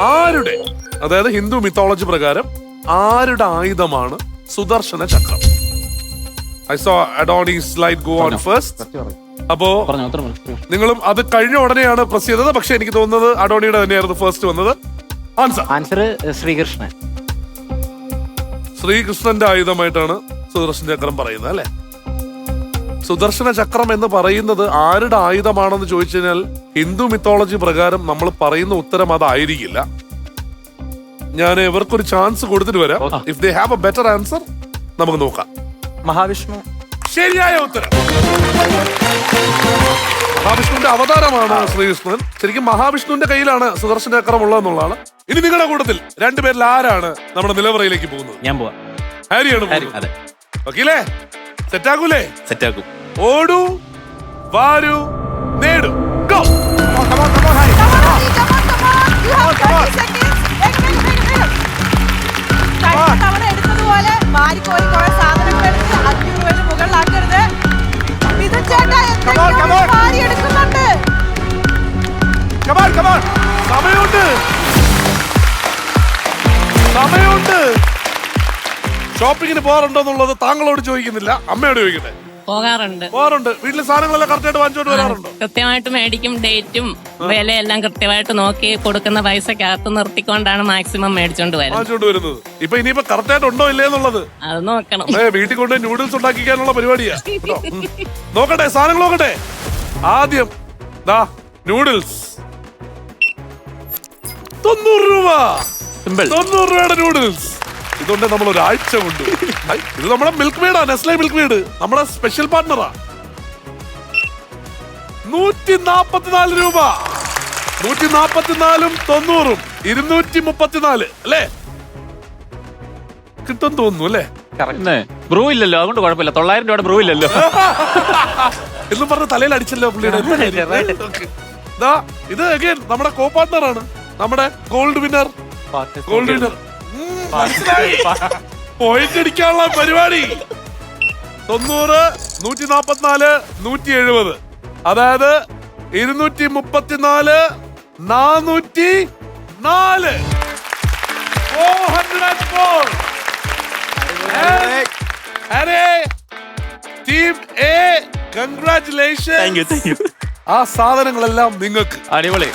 ആരുടെ? അതായത് ഹിന്ദു മിത്തോളജി പ്രകാരം ആരുടെ ആയുധമാണ് Sudarshana chakra? I saw Adoni's light go on first അപ്പോ നിങ്ങളും അത് കഴിഞ്ഞ ഉടനെയാണ് പ്രസ് ചെയ്തത്. പക്ഷെ എനിക്ക് തോന്നുന്നത് അഡോണിയുടെ തന്നെയായിരുന്നു ഫസ്റ്റ് വന്നത്. Answer answer Sreekrishnan. ശ്രീകൃഷ്ണന്റെ ആയുധമായിട്ടാണ് സുദർശൻ ചക്രം പറയുന്നത് അല്ലെ? സുദർശന ചക്രം എന്ന് പറയുന്നത് ആരുടെ ആയുധമാണെന്ന് ചോദിച്ചു കഴിഞ്ഞാൽ ഹിന്ദു മിത്തോളജി പ്രകാരം നമ്മൾ പറയുന്ന ഉത്തരം അതായിരിക്കില്ല. ഞാൻ ഇവർക്കൊരു ചാൻസ് കൊടുത്തിട്ട് വരാം. If they have a better answer നമുക്ക് നോക്കാം. മഹാവിഷ്ണു. ശരിയായ ഉത്തരം. മഹാവിഷ്ണുവിന്റെ അവതാരമാണ് ശ്രീകൃഷ്ണൻ. ശരിക്കും മഹാവിഷ്ണുവിന്റെ കയ്യിലാണ് സുദർശന ചക്രം ഉള്ളതെന്നുള്ളതാണ് ഇനി നിങ്ങളുടെ കൂട്ടത്തിൽ രണ്ടുപേരിൽ ആരാണ് നമ്മുടെ നിലവറയിലേക്ക് പോകുന്നത്? ഞാൻ പോവാ. ഹാരിയാണ് വക്കീലേ? സെറ്റാക്കൂലേ സെറ്റാക്കും ഓടൂ വാരൂ നേടൂ ഗോ Come on, come ഷോപ്പിങ്ങിന് പോകാറുണ്ടോ എന്നുള്ളത് താങ്കളോട് ചോദിക്കുന്നില്ല അമ്മയോട് ചോദിക്കട്ടെ പോകാറുണ്ട്. പോകാറുണ്ട്. വീട്ടിലെ സാധനങ്ങളെല്ലാം കറക്റ്റായിട്ട് വാങ്ങിച്ചോണ്ട് വരാറുണ്ടോ? കൃത്യമായിട്ട് മേടിക്കും ഡേറ്റും വിലയെല്ലാം കൃത്യമായിട്ട് നോക്കി കൊടുക്കുന്ന പൈസക്കകത്ത് നിർത്തിക്കൊണ്ടാണ് മാക്സിമം മേടിച്ചോണ്ട് വരുന്നത്. വാങ്ങിച്ചോണ്ട് വരുന്നത്. ഇപ്പൊ ഇനിയിപ്പോ കറക്റ്റായിട്ട് ഉണ്ടോ ഇല്ലേ എന്നുള്ളത്? അത് നോക്കണം. ഏ വീട്ടിൽ കൊണ്ട് നൂഡിൽസ് ഉണ്ടാക്കിക്കാനുള്ള പരിപാടിയാ. കേട്ടോ? ഉം. നോക്കട്ടെ സാധനങ്ങൾ നോക്കട്ടെ. ആദ്യം ദാ നൂഡിൽസ് തൊണ്ണൂറ് രൂപ. സിമ്പിൾ തൊണ്ണൂറ് രൂപയുടെ നൂഡിൽസ് ഇതുകൊണ്ട് നമ്മൾ ഒരാഴ്ച കൊണ്ട് ഇത് നമ്മുടെ മിൽക്ക് മെയ്ഡാ നെസ്ലെ മിൽക്ക് മെയ്ഡ് നമ്മുടെ സ്പെഷ്യൽ പാർട്ണറാ നൂറ്റി നാപ്പത്തിനാല് രൂപ. നൂറ്റി നാപ്പത്തിനാലും തൊണ്ണൂറും. ഇരുന്നൂറ്റി മുപ്പത്തിനാല് അല്ലേ? കിട്ടും തോന്നുന്നു അല്ലേ? ബ്രൂ ഇല്ലല്ലോ അതുകൊണ്ട് കുഴപ്പമില്ല. തൊള്ളായിരം രൂപയുടെ ബ്രൂ ഇല്ലല്ലോ. എന്നും പറഞ്ഞ തലയിൽ അടിച്ചല്ലോ പുള്ളിയുടെ ഇത് അഗൈൻ നമ്മുടെ കോ പാർട്ണർ ആണ്. നമ്മുടെ gold winner gold winner point അടിക്കാനുള്ള പരിപാടി. തൊണ്ണൂറ് നൂറ്റി നാപ്പത്തിനാല് നൂറ്റി എഴുപത് അതായത് ഇരുന്നൂറ്റി മുപ്പത്തിനാല് നാനൂറ്റി നാല് ഫോർ ഹൺഡ്രഡ് ആൻഡ് ഫോർ അരേ ടീം എ കൺഗ്രാറ്റുലേഷൻ ആ സാധനങ്ങളെല്ലാം നിങ്ങൾക്ക്. അടിപൊളി.